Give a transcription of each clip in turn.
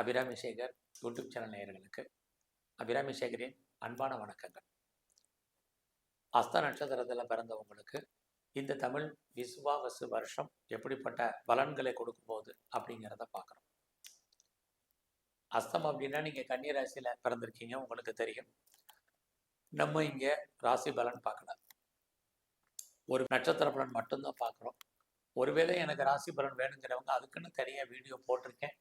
Abirami Sekar YouTube channel நேயர்களுக்கு அபிராமி சேகரின் அன்பான வணக்கங்கள். அஸ்த நட்சத்திரத்தில் பிறந்தவங்களுக்கு இந்த தமிழ் விசுவாவசு வருஷம் எப்படிப்பட்ட பலன்களை கொடுக்கும் போகுது அப்படிங்கிறத பார்க்குறோம். அஸ்தம் அப்படின்னா நீங்கள் கன்னி ராசியில் பிறந்திருக்கீங்க உங்களுக்கு தெரியும். நம்ம இங்கே ராசி பலன் பார்க்கல. ஒரு நட்சத்திர பலன் மட்டும்தான் பார்க்குறோம். ஒருவேளை எனக்கு ராசி பலன் வேணுங்கிறவங்க அதுக்குன்னு தனியாக வீடியோ போட்டிருக்கேன்.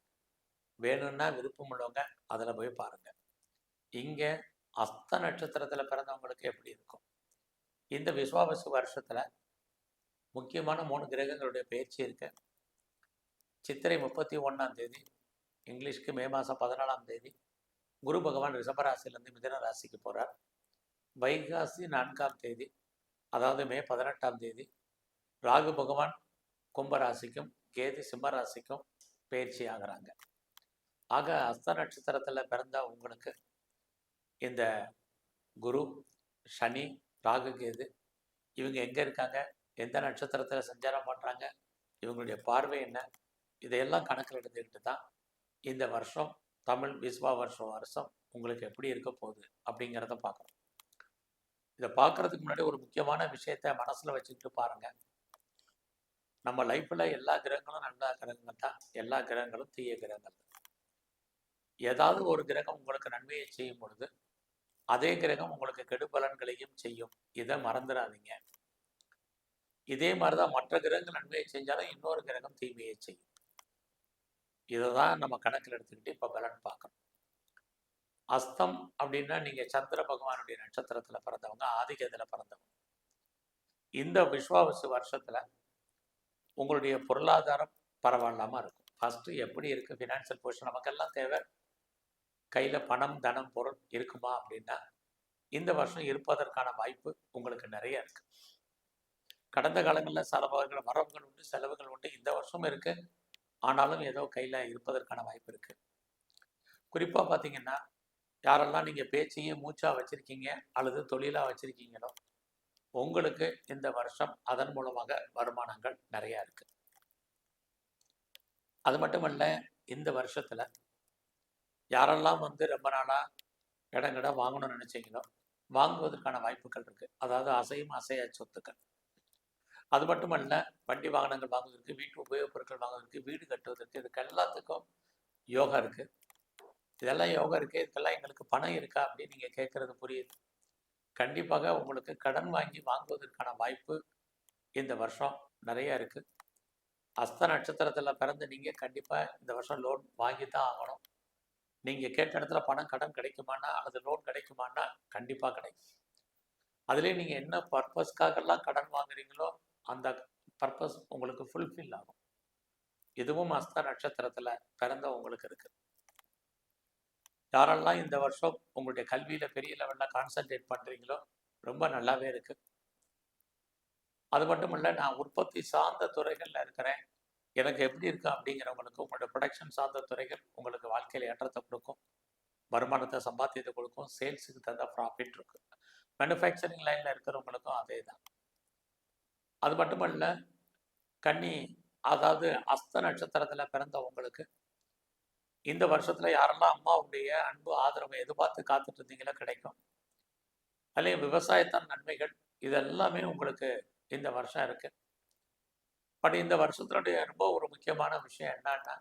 வேணும்னா விருப்பம் உள்ளவங்க அதில் போய் பாருங்கள் இங்கே அஸ்த நட்சத்திரத்தில் பிறந்தவங்களுக்கு எப்படி இருக்கும்? இந்த விஸ்வாபசு வருஷத்தில் முக்கியமான மூணு கிரகங்களுடைய பயிற்சி இருக்கு. சித்திரை முப்பத்தி ஒன்றாம் தேதி இங்கிலீஷ்க்கு மே மாதம் பதினாலாம் தேதி குரு பகவான் ரிஷபராசிலேருந்து மிதன ராசிக்கு போகிறார் வைகாசி நான்காம் தேதி அதாவது மே பதினெட்டாம் தேதி ராகு பகவான் கும்பராசிக்கும் கேது சிம்ம ராசிக்கும் பயிற்சி ஆகிறாங்க. ஆக அஸ்த நட்சத்திரத்தில் பிறந்த உங்களுக்கு இந்த குரு சனி ராகு கேது இவங்க எங்கே இருக்காங்க? எந்த நட்சத்திரத்தில் சஞ்சாரம் பண்ணுறாங்க இவங்களுடைய பார்வை என்ன? இதையெல்லாம் கணக்கில் எடுத்துக்கிட்டு தான் இந்த வருஷம் தமிழ் விஸ்வா வருஷம் வருஷம் உங்களுக்கு எப்படி இருக்க போகுது அப்படிங்கிறத பார்க்குறோம். இதை பார்க்குறதுக்கு முன்னாடி ஒரு முக்கியமான விஷயத்த மனசில் வச்சுக்கிட்டு பாருங்கள் நம்ம லைஃப்பில் எல்லா கிரகங்களும் நல்ல கிரகங்கள் தான். எல்லா கிரகங்களும் தீய கிரகங்கள் தான். ஏதாவது ஒரு கிரகம் உங்களுக்கு நன்மையை செய்யும் பொழுது அதே கிரகம் உங்களுக்கு கெடுபலன்களையும் செய்யும். இதை மறந்துடாதீங்க. இதே மாதிரி தான் மற்ற கிரகங்கள் நன்மையை செஞ்சாலும் இன்னொரு கிரகம் தீமையை செய்யும். இதை தான் நம்ம கணக்கில் எடுத்துக்கிட்டு இப்போ பலன் பார்க்கணும். அஸ்தம் அப்படின்னா நீங்கள் சந்திர பகவானுடைய நட்சத்திரத்தில் பிறந்தவங்க ஆதிக்கத்தில் பிறந்தவங்க. இந்த விஸ்வாவசு வருஷத்தில் உங்களுடைய பொருளாதாரம் பரவாயில்லாமல் இருக்கும். ஃபஸ்ட்டு எப்படி இருக்குது ஃபினான்ஷியல் பொசிஷன் நமக்கெல்லாம் தேவை. கையில் பணம் தனம் பொருள் இருக்குமா அப்படின்னா இந்த வருஷம் இருப்பதற்கான வாய்ப்பு உங்களுக்கு நிறைய இருக்கு. கடந்த காலங்களில் செலவுகள் வரவுகள் உண்டு செலவுகள் உண்டு இந்த வருஷம் இருக்கு. ஆனாலும் ஏதோ கையில் இருப்பதற்கான வாய்ப்பு இருக்கு. குறிப்பாக பார்த்தீங்கன்னா யாரெல்லாம் நீங்கள் பேச்சையும் மூச்சா வச்சிருக்கீங்க அல்லது தொழிலாக வச்சிருக்கீங்களோ உங்களுக்கு இந்த வருஷம் அதன் மூலமாக வருமானங்கள் நிறையா இருக்கு. அது மட்டுமல்ல இந்த வருஷத்துல யாரெல்லாம் வந்து ரொம்ப நாளாக இடங்கிட வாங்கணும்னு நினச்சிங்களோ வாங்குவதற்கான வாய்ப்புகள் இருக்குது அதாவது அசையும் அசையா சொத்துக்கள். அது மட்டுமல்ல வண்டி வாகனங்கள் வாங்குவதற்கு வீட்டு உபயோகப் பொருட்கள் வாங்குவதற்கு வீடு கட்டுவதற்கு இதுக்கு எல்லாத்துக்கும் யோகா இருக்குது இதெல்லாம் யோகா இருக்குது இதுக்கெல்லாம் எங்களுக்கு பணம் இருக்கா அப்படின்னு நீங்கள் கேட்குறது புரியுது. கண்டிப்பாக உங்களுக்கு கடன் வாங்கி வாங்குவதற்கான வாய்ப்பு இந்த வருஷம் நிறைய இருக்குது அஸ்த நட்சத்திரத்தில் பிறந்து நீங்கள் கண்டிப்பாக இந்த வருஷம் லோன் வாங்கி தான் ஆகணும். நீங்கள் கேட்ட இடத்துல பணம் கடன் கிடைக்குமானா அல்லது லோன் கிடைக்குமானா கண்டிப்பாக கிடைக்கும். அதுலேயே நீங்கள் என்ன பர்பஸ்க்காகலாம் கடன் வாங்குறீங்களோ அந்த பர்பஸ் உங்களுக்கு ஃபுல்ஃபில் ஆகும். இதுவும் அஸ்த நட்சத்திரத்தில் பிறந்த உங்களுக்கு இருக்கு. யாரெல்லாம் இந்த வருஷம் உங்களுடைய கல்வியில் பெரிய லெவலில் கான்சன்ட்ரேட் பண்ணுறீங்களோ ரொம்ப நல்லாவே இருக்குது அது மட்டும் இல்லை நான் உற்பத்தி சார்ந்த துறைகளில் இருக்கிறேன். எனக்கு எப்படி இருக்கு அப்படிங்கிறவங்களுக்கு உங்களோட ப்ரொடக்ஷன் சார்ந்த துறைகள் உங்களுக்கு வாழ்க்கையில் ஏற்றத்தை கொடுக்கும். வருமானத்தை சம்பாத்தியத்தை கொடுக்கும். சேல்ஸுக்கு தகுந்த ப்ராஃபிட் இருக்கும் மேனுஃபேக்சரிங் லைனில் இருக்கிறவங்களுக்கும் அதே தான் அது மட்டுமல்ல கன்னி அதாவது அஸ்த நட்சத்திரத்தில் பிறந்தவங்களுக்கு இந்த வருஷத்தில் யாரெல்லாம் அம்மாவுடைய அன்பு ஆதரவை எதிர்பார்த்து காத்துட்டு இருந்தீங்களோ கிடைக்கும். அல்லது விவசாயத்தான் நன்மைகள் இதெல்லாமே உங்களுக்கு இந்த வருஷம் இருக்குது பட் இந்த வருஷத்தினுடைய ரொம்ப ஒரு முக்கியமான விஷயம் என்னன்னா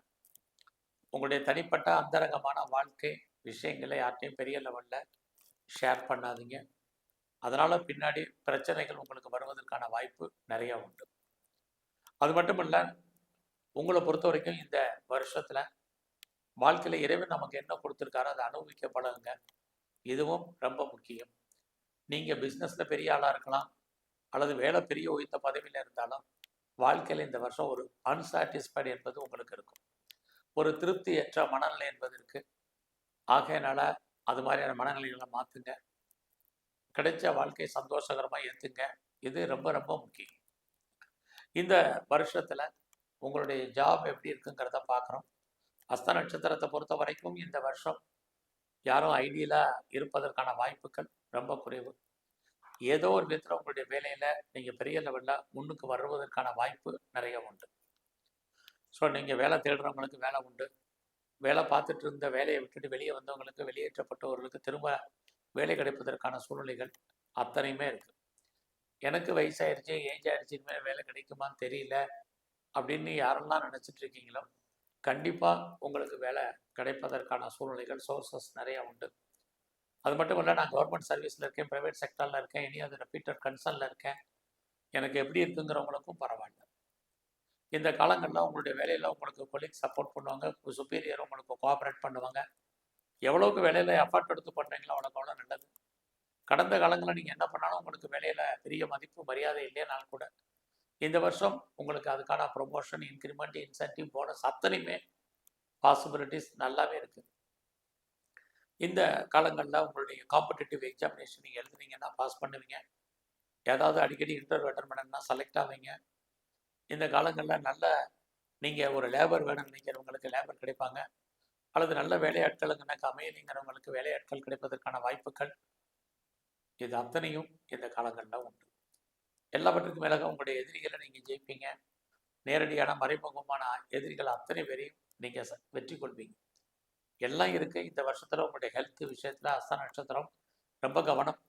உங்களுடைய தனிப்பட்ட அந்தரங்கமான வாழ்க்கை விஷயங்களை யார்ட்டையும் பெரிய லெவலில் ஷேர் பண்ணாதீங்க. அதனால் பின்னாடி பிரச்சனைகள் உங்களுக்கு வருவதற்கான வாய்ப்பு நிறைய உண்டு. அது மட்டும் இல்லை உங்களை பொறுத்த வரைக்கும் இந்த வருஷத்தில் வாழ்க்கையில் இறைவன் நமக்கு என்ன கொடுத்துருக்காரோ அதை அனுபவிக்கப்படங்க இதுவும் ரொம்ப முக்கியம். நீங்கள் பிஸ்னஸில் பெரிய ஆளாக இருக்கலாம் அல்லது வேலை பெரிய உயர்ந்த பதவியில் இருந்தாலும் வாழ்க்கையில் இந்த வருஷம் ஒரு அன்சாட்டிஸ்ஃபைடு என்பது உங்களுக்கு இருக்கும். ஒரு திருப்தியற்ற மனநிலை என்பது இருக்கு. ஆகையினால அது மாதிரியான மனநிலைகளை மாற்றுங்க கிடைச்ச வாழ்க்கையை சந்தோஷகரமாக ஏற்றுங்க இது ரொம்ப ரொம்ப முக்கியம். இந்த வருஷத்தில் உங்களுடைய ஜாப் எப்படி இருக்குங்கிறத பார்க்குறோம் அஸ்த நட்சத்திரத்தை பொறுத்த வரைக்கும் இந்த வருஷம் யாரும் ஐடியலாக இருப்பதற்கான வாய்ப்புகள் ரொம்ப குறைவு. ஏதோ ஒரு விதத்தில் உங்களுடைய வேலையில் நீங்கள் பெரிய லெவலில் முன்னுக்கு வருவதற்கான வாய்ப்பு நிறைய உண்டு. ஸோ நீங்கள் வேலை தேடுறவங்களுக்கு வேலை உண்டு. வேலை பார்த்துட்டு இருந்த வேலையை விட்டுட்டு வெளியே வந்தவங்களுக்கு வெளியேற்றப்பட்டவர்களுக்கு திரும்ப வேலை கிடைப்பதற்கான சூழ்நிலைகள் அத்தனையுமே இருக்குது எனக்கு வயசாயிருச்சு ஏஜ் ஆயிடுச்சு இனிமேல் வேலை கிடைக்குமான்னு தெரியல அப்படின்னு யாரெல்லாம் நினச்சிட்டு இருக்கீங்களோ கண்டிப்பாக உங்களுக்கு வேலை கிடைப்பதற்கான சூழ்நிலைகள் சோர்சஸ் நிறையா உண்டு. அது மட்டும் இல்லை நான் கவர்மெண்ட் சர்வீஸில் இருக்கேன் ப்ரைவேட் செக்டரில் இருக்கேன் இனி அது ரெப்பீட்டட் கன்சர்னில் இருக்கேன். எனக்கு எப்படி இருக்குங்கிறவங்களுக்கும் பரவாயில்ல. இந்த காலங்களில் உங்களுடைய வேலையில் உங்களுக்கு கொலீக் சப்போர்ட் பண்ணுவாங்க சுப்பீரியர் உங்களுக்கு கோஆப்ரேட் பண்ணுவாங்க. எவ்வளோக்கு வேலையில் எஃபர்ட் எடுத்து பண்ணுறீங்களோ அவ்வளோக்கு அவ்வளோ நல்லது. கடந்த காலங்களில் நீங்கள் என்ன பண்ணாலும் உங்களுக்கு வேலையில் பெரிய மதிப்பு மரியாதை இல்லையானாலும் கூட இந்த வருஷம் உங்களுக்கு அதுக்கான ப்ரொமோஷன் இன்க்ரிமெண்ட் இன்சென்டிவ் போனஸ் அத்தனையுமே பாசிபிலிட்டிஸ் நல்லாவே இருக்குது இந்த காலங்களில் உங்களுடைய காம்படிட்டிவ் எக்ஸாமினேஷன் நீங்கள் எழுதுனீங்கன்னா பாஸ் பண்ணுவீங்க. ஏதாவது அடிக்கடி இன்டர்வியூ அட்டன் பண்ணணும்னா செலக்ட் ஆவீங்க. இந்த காலங்களில் நல்ல நீங்கள் ஒரு லேபர் வேணும் நினைக்கிறவங்களுக்கு லேபர் கிடைப்பாங்க. அல்லது நல்ல வேலையாட்களுங்கனாக்க அமையலைங்கிறவங்களுக்கு வேலையாட்கள் கிடைப்பதற்கான வாய்ப்புகள் இது அத்தனையும் இந்த காலங்களில் உண்டு. எல்லாவற்றுக்கும் மேலாக உங்களுடைய எதிரிகளை நீங்கள் ஜெயிப்பீங்க. நேரடியான மறைமுகமான எதிரிகள் அத்தனை பேரையும் நீங்கள் வெற்றி கொள்வீங்க. எல்லாம் இருக்கு. இந்த வருஷத்துல உங்களுடைய ஹெல்த் விஷயத்துல அஸ்த நட்சத்திரம் ரொம்ப கவனம்.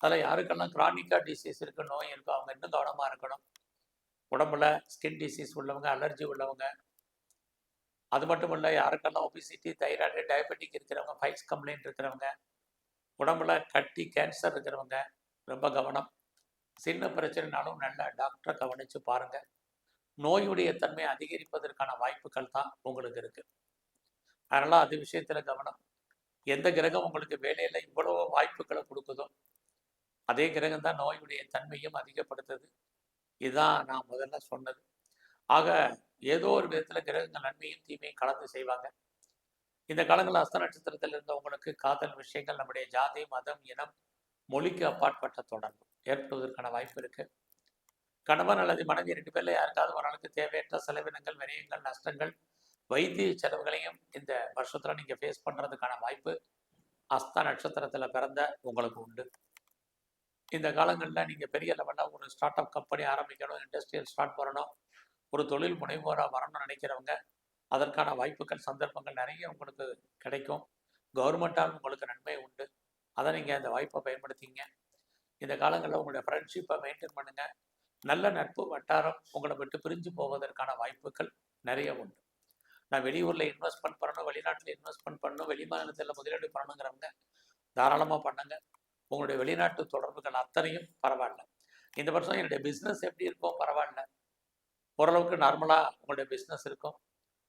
அதில் யாருக்கெல்லாம் கிரானிக்கா டிசீஸ் இருக்கு நோய் இருக்கோ அவங்க இன்னும் கவனமாக இருக்கணும். உடம்புல ஸ்கின் டிசீஸ் உள்ளவங்க அலர்ஜி உள்ளவங்க. அது மட்டும் இல்லை யாருக்கெல்லாம் ஒபிசிட்டி தைராய்டு டயபெட்டிக் இருக்கிறவங்க ஃபைல்ஸ் கம்ப்ளைண்ட் இருக்கிறவங்க உடம்புல கட்டி கேன்சர் இருக்கிறவங்க ரொம்ப கவனம். சின்ன பிரச்சனைனாலும் நல்ல டாக்டரை கவனித்து பாருங்கள் நோயுடைய தன்மை அதிகரிப்பதற்கான வாய்ப்புகள் தான் உங்களுக்கு இருக்குது அதனால் அது விஷயத்தில் கவனம். எந்த கிரகம் உங்களுக்கு வேலையில் இவ்வளவு வாய்ப்புகளை கொடுக்குதோ அதே கிரகம் தான் நோயுடைய தன்மையும் அதிகப்படுத்துது. இதுதான் நான் முதல்ல சொன்னது. ஆக ஏதோ ஒரு விதத்தில் கிரகங்கள் நன்மையும் தீமையும் கலந்து செய்வாங்க. இந்த காலங்களில் அஸ்த நட்சத்திரத்தில் இருந்தவங்களுக்கு காதல் விஷயங்கள் நம்முடைய ஜாதி மதம் இனம் மொழிக்கு அப்பாற்பட்ட தொடர்பு ஏற்படுவதற்கான வாய்ப்பு இருக்குது கணவன் அல்லது மனைவி ரெண்டு பேரில் யாருக்காவது ஒரு நாளுக்கு தேவையற்ற செலவினங்கள் விரயங்கள் நஷ்டங்கள் வைத்திய செலவுகளையும் இந்த வருஷத்துல நீங்க ஃபேஸ் பண்றதுக்கான வாய்ப்பு அஸ்த நட்சத்திரத்துல பிறந்த உங்களுக்கு உண்டு. இந்த காலங்களில் நீங்கள் பெரிய லெவலில் ஒரு ஸ்டார்ட் அப் கம்பெனி ஆரம்பிக்கணும் இண்டஸ்ட்ரியல் ஸ்டார்ட் பண்ணணும் ஒரு தொழில் முனைவோராக வரணும்னு நினைக்கிறவங்க அதற்கான வாய்ப்புகள் சந்தர்ப்பங்கள் நிறைய உங்களுக்கு கிடைக்கும். கவர்மெண்ட்டால் உங்களுக்கு நன்மை உண்டு. அதை நீங்கள் அந்த வாய்ப்பை பயன்படுத்திங்க. இந்த காலங்களில் உங்களுடைய ஃப்ரெண்ட்ஷிப்பை மெயின்டைன் பண்ணுங்கள் நல்ல நட்பு வட்டாரம் உங்களை விட்டு பிரிஞ்சு போவதற்கான வாய்ப்புகள் நிறைய உண்டு. நான் வெளியூரில் இன்வெஸ்ட்மெண்ட் பண்ணணும் வெளிநாட்டில் இன்வெஸ்ட்மெண்ட் பண்ணணும் வெளி மாநிலத்தில் முதலீடு பண்ணணுங்கிறவங்க தாராளமாக பண்ணுங்க. உங்களுடைய வெளிநாட்டு தொடர்புகள் அத்தனையும் பரவாயில்ல. இந்த வருஷம் என்னுடைய பிஸ்னஸ் எப்படி இருக்கும் பரவாயில்ல. ஓரளவுக்கு நார்மலாக உங்களுடைய பிஸ்னஸ் இருக்கும்.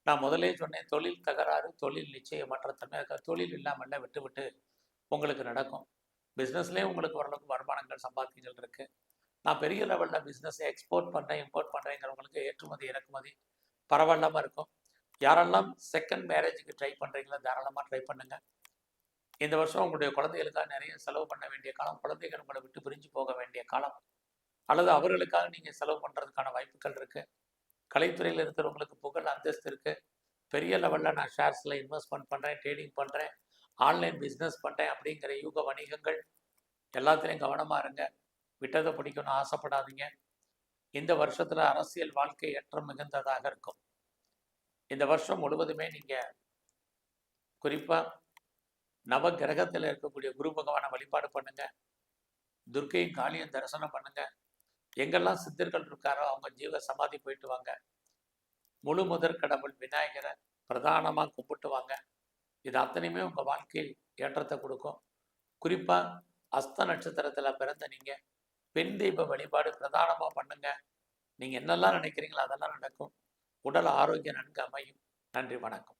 நான் முதலே சொன்னேன் தொழில் தகராறு தொழில் நிச்சயமற்ற தன்மை இருக்க தொழில் இல்லாமல் விட்டு விட்டு உங்களுக்கு நடக்கும். பிஸ்னஸ்லேயே உங்களுக்கு ஓரளவுக்கு வருமானங்கள் சம்பாத்தியங்கள் இருக்குது நான் பெரிய லெவலில் பிஸ்னஸ் எக்ஸ்போர்ட் பண்ணுறேன் இம்போர்ட் பண்ணுறேங்கிறவங்களுக்கு ஏற்றுமதி இறக்குமதி பரவாயில்லாமல் இருக்கும். யாரெல்லாம் செகண்ட் மேரேஜுக்கு ட்ரை பண்ணுறீங்களோ தாராளமாக ட்ரை பண்ணுங்கள் இந்த வருஷம் உங்களுடைய குழந்தைகளுக்காக நிறைய செலவு பண்ண வேண்டிய காலம் குழந்தைகள் உங்களை விட்டு பிரிஞ்சு போக வேண்டிய காலம் அல்லது அவர்களுக்காக நீங்கள் செலவு பண்ணுறதுக்கான வாய்ப்புகள் இருக்குது கலைத்துறையில் இருக்கிறவங்களுக்கு புகழ் அந்தஸ்து இருக்குது பெரிய லெவலில் நான் ஷேர்ஸில் இன்வெஸ்ட்மெண்ட் பண்ணுறேன் ட்ரேடிங் பண்ணுறேன் ஆன்லைன் பிஸ்னஸ் பண்ணுறேன் அப்படிங்கிற யூக வணிகங்கள் எல்லாத்துலேயும் கவனமாக இருங்க. விட்டதை பிடிக்கணும்னு ஆசைப்படாதீங்க. இந்த வருஷத்தில் அரசியல் வாழ்க்கை ஏற்றம் மிகுந்ததாக இருக்கும். இந்த வருஷம் முழுவதுமே நீங்கள் குறிப்பாக நவ கிரகத்தில் இருக்கக்கூடிய குரு பகவானை வழிபாடு பண்ணுங்க. துர்க்கையும் காளியும் தரிசனம் பண்ணுங்க. எங்கெல்லாம் சித்தர்கள் இருக்காரோ அவங்க ஜீவ சமாதி போயிட்டு வாங்க. முழு முதற் கடவுள் விநாயகரை பிரதானமாக கும்பிட்டு வாங்க. இது அத்தனையுமே உங்கள் வாழ்க்கையில் ஏற்றத்தை கொடுக்கும். குறிப்பாக அஸ்த நட்சத்திரத்தில் பிறந்த நீங்கள் பெண் தெய்வ வழிபாடு பிரதானமாக பண்ணுங்க. நீங்கள் என்னெல்லாம் நினைக்கிறீங்களோ அதெல்லாம் நடக்கும். உடல் ஆரோக்கியம் நன்கு அமையும். நன்றி வணக்கம்.